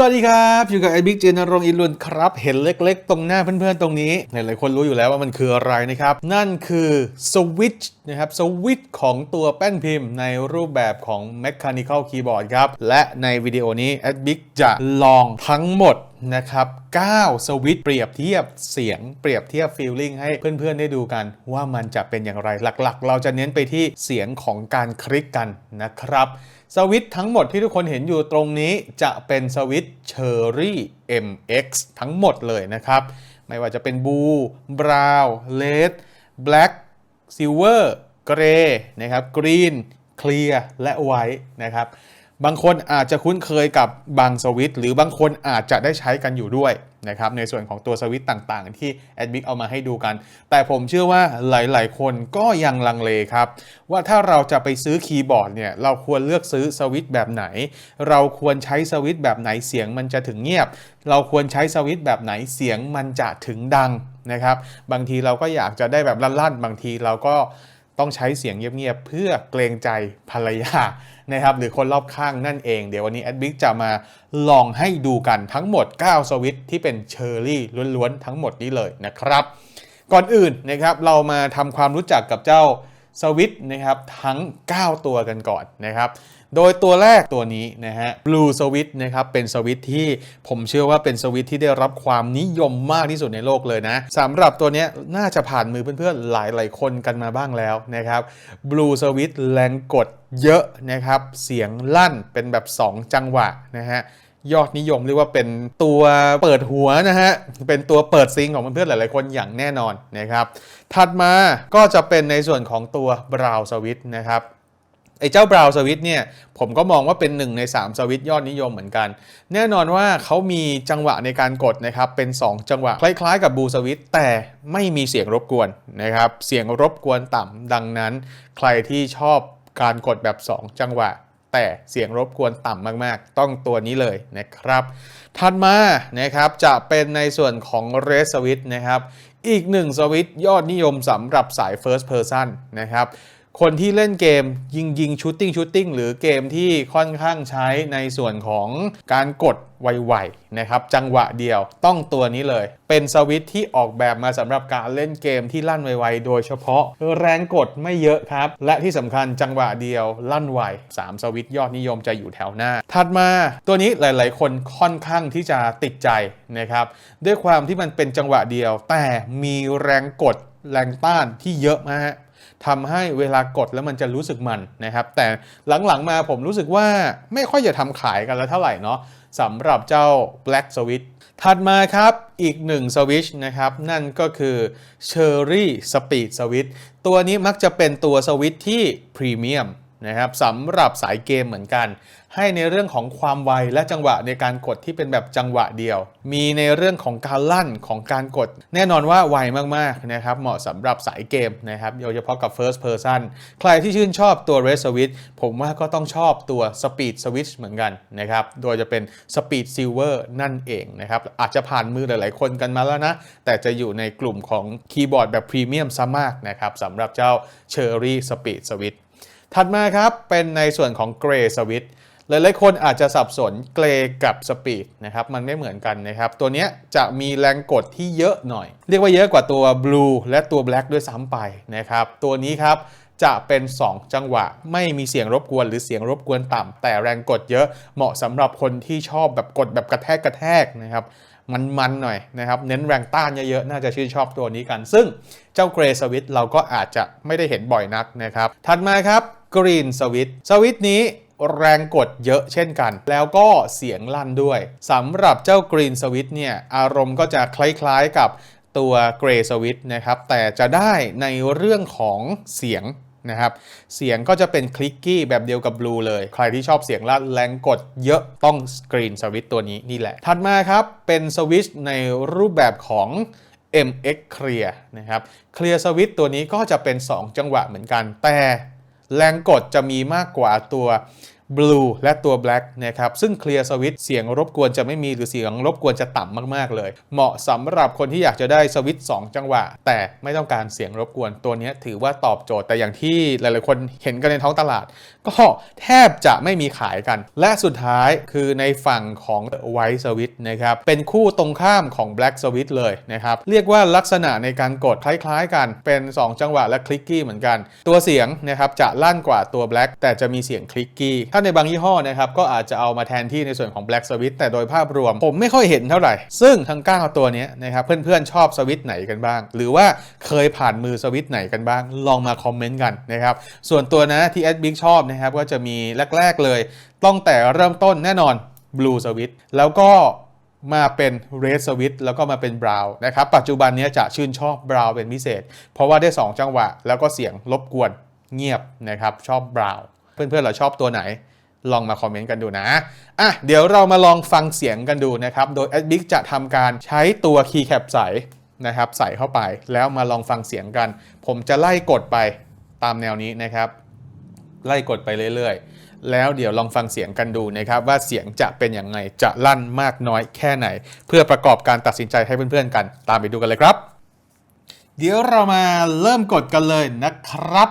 สวัสดีครับ อยู่กับไอ้บิ๊กเจนรงอินลุนครับ เห็นเล็กๆ ตรงหน้าเพื่อนๆ ตรงนี้ หลายๆคนรู้อยู่แล้วว่ามันคืออะไรนะครับ นั่นคือสวิตช์นะครับสวิตช์ของตัวแป้นพิมพ์ในรูปแบบของ Mechanical Keyboard ครับ และในวิดีโอนี้แอดบิ๊กจะลองทั้งหมดนะครับ 9 สวิตช์เปรียบเทียบเสียงเปรียบเทียบฟีลลิ่งให้เพื่อนๆ ได้ดูกัน ว่ามันจะเป็นอย่างไรหลักๆ เราจะเน้นไปที่เสียงของการคลิกกันนะครับ สวิตทั้งหมดที่ทุกคนเห็นอยู่ตรงนี้จะเป็นสวิตเชอร์รี่ MX ทั้งหมดเลยนะครับ ไม่ว่าจะเป็นบูบราวเลดแบล็กซิลเวอร์เกรย์นะครับกรีนเคลียร์และไวท์นะครับ บางคนอาจจะคุ้นเคยกับบางสวิตหรือบางคนอาจจะได้ใช้กันอยู่ด้วยนะครับในส่วนของตัวสวิตต่างๆ ที่แอดมิกเอามาให้ดูกัน แต่ผมเชื่อว่าหลายๆ คนก็ยังลังเลครับ ว่าถ้าเราจะไปซื้อคีย์บอร์ดเนี่ยเราควรเลือกซื้อสวิตแบบไหน เราควรใช้สวิตแบบไหนเสียงมันจะถึงเงียบ เราควรใช้สวิตแบบไหนเสียงมันจะถึงดังนะครับบางทีเราก็อยากจะได้แบบลั่นๆ บางทีเราก็ ต้องใช้เสียงเงียบๆเพื่อเกรงใจภรรยานะครับหรือคนรอบข้างนั่นเอง เดี๋ยววันนี้แอดบิ๊กจะมาลองให้ดูกันทั้งหมด 9 สวิตที่เป็นเชอร์รี่ล้วนๆทั้งหมดนี้เลยนะครับ ก่อนอื่นนะครับเรามาทำความรู้จักกับเจ้า สวิตนะครับทั้ง 9 ตัวกันก่อนนะครับโดยตัวแรกตัวนี้นะฮะ Blue Switch นะครับ เป็นสวิตที่ผมเชื่อว่าเป็นสวิตที่ได้รับความนิยมมากที่สุดในโลกเลยนะสำหรับตัวเนี้ยน่าจะผ่านมือเพื่อนๆ หลายๆ คนกันมาบ้างแล้วนะครับ Blue Switch แรงกดเยอะนะครับ เสียงลั่นเป็นแบบ 2 จังหวะนะฮะ ยอดนิยมเรียกว่าเป็นตัวเปิดหัวนะฮะ เป็นตัวเปิดซิงของเพื่อนๆหลายๆคนอย่างแน่นอนนะครับ ถัดมาก็จะเป็นในส่วนของตัวบราวสวิตนะครับไอ้เจ้าบราวสวิตเนี่ยผมก็มองว่าเป็น1ใน 3 สวิตยอดนิยมเหมือนกัน แน่นอนว่าเขามีจังหวะในการกดนะครับเป็น 2 จังหวะคล้ายๆ กับบูสวิตแต่ไม่มีเสียงรบกวนนะครับเสียงรบกวนต่ำดังนั้น ใครที่ชอบการกดแบบ 2 จังหวะ แต่เสียงรบกวนต่ำมาก ๆ ต้องตัวนี้เลยนะครับ ถัดมานะครับจะเป็นในส่วนของ Red Switch นะครับ อีกหนึ่งสวิตยอดนิยมสำหรับสาย First Person นะครับ คนที่เล่นเกมยิงยิงชูตติ้งชูตติ้งหรือเกมที่ค่อนข้างใช้ในส่วนของการกดไวๆนะครับจังหวะเดียวต้องตัวนี้เลย เป็นสวิตช์ที่ออกแบบมาสำหรับการเล่นเกมที่ลั่นไวๆโดยเฉพาะแรงกดไม่เยอะครับ และที่สำคัญจังหวะเดียวลั่นไว 3 สวิตช์ยอดนิยมจะอยู่แถวหน้า ถัดมาตัวนี้หลายๆ คนค่อนข้างที่จะติดใจนะครับด้วยความที่มันเป็นจังหวะเดียว แต่มีแรงกดแรงต้านที่เยอะมาก ทำให้เวลากดแล้วมันจะรู้สึกมันนะครับ แต่หลังๆมาผมรู้สึกว่าไม่ค่อยจะทำขายกันแล้วเท่าไหร่เนาะสำหรับเจ้า Black Switch ถัดมาครับอีกหนึ่งสวิตช์นะครับ นั่นก็คือ Cherry Speed Switch ตัวนี้มักจะเป็นตัวสวิตช์ที่พรีเมียม นะครับสำหรับสายเกมเหมือนกัน ให้ในเรื่องของความไวและจังหวะในการกดที่เป็นแบบจังหวะเดียว มีในเรื่องของการลั่นของการกด แน่นอนว่าไวมากๆนะครับเหมาะสำหรับสายเกมนะครับโดยเฉพาะกับ first person ใครที่ชื่นชอบตัว red switch ผมว่าก็ต้องชอบตัว speed switch เหมือนกันนะครับโดยจะเป็น speed silver นั่นเองนะครับอาจจะผ่านมือหลาย ๆ คนกันมาแล้วนะ แต่จะอยู่ในกลุ่มของคีย์บอร์ดแบบพรีเมียมซะมากนะครับสำหรับเจ้า cherry speed switch ถัดมาครับเป็นในส่วนของ Gray Switch หลายๆคนอาจจะสับสนเกรกับสปีดนะครับมันไม่เหมือนกันนะครับ ตัวนี้จะมีแรงกดที่เยอะหน่อย เรียกว่าเยอะกว่าตัว Blue และตัว Black ด้วยซ้ำไปนะครับ ตัวนี้ครับจะเป็น 2 จังหวะ ไม่มีเสียงรบกวนหรือเสียงรบกวนต่ำแต่แรงกดเยอะเหมาะสำหรับคนที่ชอบแบบกดแบบกระแทกกระแทกนะครับมันๆหน่อยนะครับเน้นแรงต้านเยอะๆ น่าจะชื่นชอบตัวนี้กัน ซึ่งเจ้าเกรสวิตเราก็อาจจะไม่ได้เห็นบ่อยนักนะครับ ถัดมาครับ กรีนสวิตสวิตนี้แรงกดเยอะเช่นกัน แล้วก็เสียงลั่นด้วยสำหรับเจ้ากรีนสวิตเนี่ย อารมณ์ก็จะคล้ายๆกับตัวเกรย์สวิตนะครับ แต่จะได้ในเรื่องของเสียงนะครับ เสียงก็จะเป็นคลิกกี้แบบเดียวกับบลูเลย ใครที่ชอบเสียงลั่นแรงกดเยอะต้องสกรีนสวิตตัวนี้นี่แหละ ถัดมาครับ เป็นสวิตช์ในรูปแบบของ MX Clear นะครับ Clear Switch ตัวนี้ก็จะเป็น 2 จังหวะเหมือนกันแต่ แรงกดจะมีมากกว่าตัว blue และตัว black นะครับซึ่ง clear switch เสียงรบกวนจะไม่มีหรือเสียงรบกวนจะต่ำมากๆเลย เหมาะสำหรับคนที่อยากจะได้สวิตช์2จังหวะ แต่ไม่ต้องการเสียงรบกวนตัวนี้ถือว่าตอบโจทย์แต่อย่างที่หลายๆคนเห็นกันในท้องตลาด ก็แทบจะไม่มีขายกัน และสุดท้ายคือในฝั่งของ white switch นะครับเป็นคู่ตรงข้ามของ black switch เลยนะครับเรียกว่าลักษณะในการกดคล้ายๆกันเป็น 2 จังหวะและคลิกกี้เหมือนกัน ตัวเสียงนะครับจะลั่นกว่าตัว black แต่จะมีเสียงคลิกกี้าในบางยี่ห้อนะครับก็อาจจะเอามาแทนที่ในส่วนของ black switch แต่โดยภาพรวมผมไม่ค่อยเห็นเท่าไหร่ ซึ่งทั้ง 9 ตัวนี้นะครับเพื่อนๆชอบสวิตช์ไหนกันบ้าง หรือว่าเคยผ่านมือสวิตช์ไหนกันบ้าง ลองมาคอมเมนต์กันนะครับส่วนตัวนะที่ Ed Big ชอบนะครับก็จะมีแรก ๆเลยต้องแต่เริ่มต้นแน่นอน Blue Switch แล้วก็มาเป็น Red Switch แล้วก็มาเป็น Brown นะครับปัจจุบันนี้จะชื่นชอบ Brown เป็นพิเศษ เพราะว่าได้ 2 จังหวะ แล้วก็เสียงรบกวนเงียบนะครับชอบ Brown เพื่อนๆเราชอบตัวไหน ลองมาคอมเมนต์กันดูนะอะเดี๋ยวเรามาลองฟังเสียงกันดูนะครับ โดย a d b i c จะทำการใช้ตัว Keycap ใสนะครับใส่เข้าไปแล้วมาลองฟังเสียงกัน ผมจะไล่กดไปตามแนวนี้นะครับ ไล่กดไปเรื่อยๆ แล้วเดี๋ยวลองฟังเสียงกันดูนะครับว่าเสียงจะเป็นอย่างไงจะลั่นมากน้อยแค่ไหน เพื่อประกอบการตัดสินใจให้เพื่อนๆกัน ตามไปดูกันเลยครับ เดี๋ยวเรามาเริ่มกดกันเลยนะครับ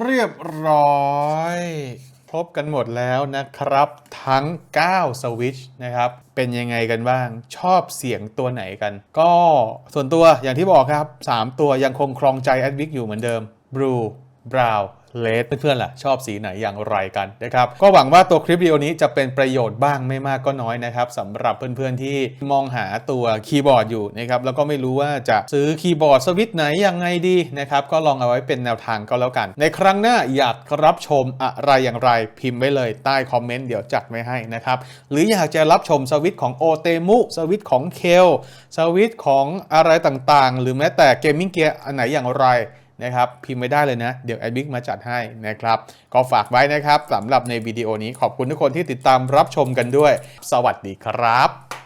เรียบร้อย ครบกันหมดแล้วนะครับ ทั้ง 9 สวิตช์นะครับ เป็นยังไงกันบ้าง ชอบเสียงตัวไหนกัน ก็ส่วนตัวอย่างที่บอกครับ 3 ตัวยังคงครองใจแอดวิกอยู่เหมือนเดิมบลูบราว เลดเพื่อนๆล่ะชอบสีไหนอย่างไรกันนะครับก็หวังว่าตัวคลิปวิดีโอนี้จะเป็นประโยชน์บ้างไม่มากก็น้อยนะครับสำหรับเพื่อนๆที่มองหาตัวคีย์บอร์ดอยู่นะครับแล้วก็ไม่รู้ว่าจะซื้อคีย์บอร์ดสวิตช์ไหนยังไงดีนะครับก็ลองเอาไว้เป็นแนวทางก็แล้วกัน ในครั้งหน้าอยากรับชมอะไรอย่างไรพิมพ์ไว้เลยใต้คอมเมนต์เดี๋ยวจัดไว้ให้นะครับหรืออยากจะรับชมสวิตช์ของโอเตมุสวิตช์ของเคลสวิตช์ของอะไรต่างๆ หรือแม้แต่เกมมิ่งเกียร์อันไหนอย่างไร นะครับพิมพ์ไม่ได้เลยนะ เดี๋ยวแอดบิ๊กมาจัดให้นะครับ ก็ฝากไว้นะครับสำหรับในวิดีโอนี้ขอบคุณทุกคนที่ติดตามรับชมกันด้วย สวัสดีครับ